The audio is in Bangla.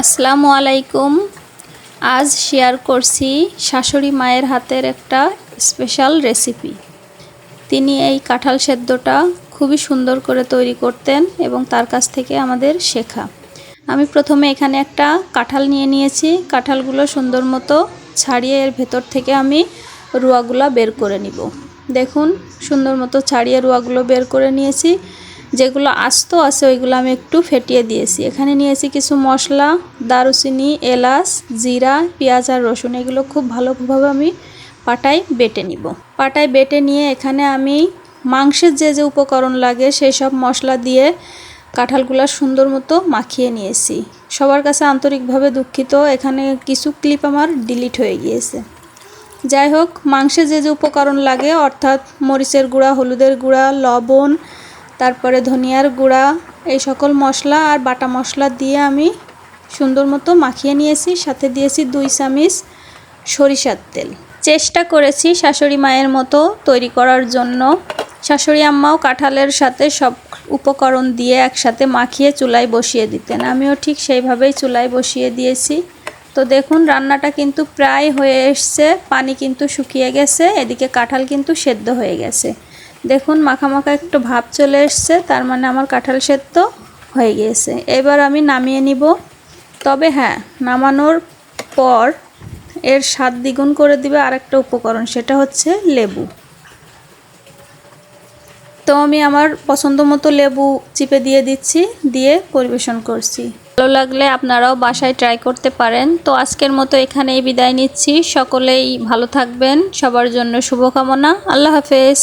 আসসালামু আলাইকুম। আজ শেয়ার করছি শাশুড়ি মায়ের হাতের একটা স্পেশাল রেসিপি তিনি এই কাঁঠাল সেদ্ধটা খুবই সুন্দর করে তৈরি করতেন এবং তার কাছ থেকে আমাদের শেখা। আমি প্রথমে এখানে একটা কাঁঠাল নিয়ে নিয়েছি। কাঁঠালগুলো সুন্দর মতো ছাড়িয়ে এর ভেতর থেকে আমি রুয়াগুলা বের করে নিব। দেখুন, সুন্দর মতো ছাড়িয়ে রুয়াগুলো বের করে নিয়েছি। যেগুলো আস্ত আছে, ওইগুলো আমি একটু ফেটিয়ে দিয়েছি। এখানে নিয়েছি কিছু মশলা, দারুচিনি, এলাচ, জিরা, পেঁয়াজ আর রসুন। এগুলো খুব ভালোভাবে আমি পাটায় বেটে নিব। পাটায় বেটে নিয়ে এখানে আমি মাংসের যে যে উপকরণ লাগে, সেই সব মশলা দিয়ে কাঁঠালগুলো সুন্দর মতো মাখিয়ে নিয়েছি। সবার কাছে আন্তরিকভাবে দুঃখিত, এখানে কিছু ক্লিপ আমার ডিলিট হয়ে গিয়েছে। যাই হোক মাংসে যে যে উপকরণ লাগে, অর্থাৎ মরিচের গুঁড়া, হলুদের গুঁড়া, লবণ তারপরে ধনিয়ার গুঁড়া, এই সকল মশলা আর বাটা মশলা দিয়ে আমি সুন্দর মতো মাখিয়ে নিয়েছি। সাথে দিয়েছি দুই চামিচ সরিষার তেল। চেষ্টা করেছি শাশুড়ি মায়ের মতো তৈরি করার জন্য। শাশুড়ি আম্মাও কাঁঠালের সাথে সব উপকরণ দিয়ে একসাথে মাখিয়ে চুলায় বসিয়ে দিতেন। আমিও ঠিক সেইভাবেই চুলায় বসিয়ে দিয়েছি। তো দেখুন, রান্নাটা কিন্তু প্রায় হয়ে এসছে। পানি কিন্তু শুকিয়ে গেছে। এদিকে কাঁঠাল কিন্তু সেদ্ধ হয়ে গেছে। দেখুন মাখা মাখা একটু ভাব চলে এসছে, তার মানে আমার কাঁঠাল সেদ্ধ হয়ে গিয়েছে। এবার আমি নামিয়ে নিব। তবে হ্যাঁ নামানোর পর এর স্বাদ দ্বিগুণ করে দিবে আরেকটা উপকরণ, সেটা হচ্ছে লেবু। তো আমি আমার পছন্দ মতো লেবু চিপে দিয়ে দিচ্ছি, দিয়ে পরিবেশন করছি। ভালো লাগলে আপনারাও বাসায় ট্রাই করতে পারেন। তো আজকের মতো এখানেই বিদায় নিচ্ছি। সকলেই ভালো থাকবেন। সবার জন্য শুভকামনা। আল্লাহ হাফেজ।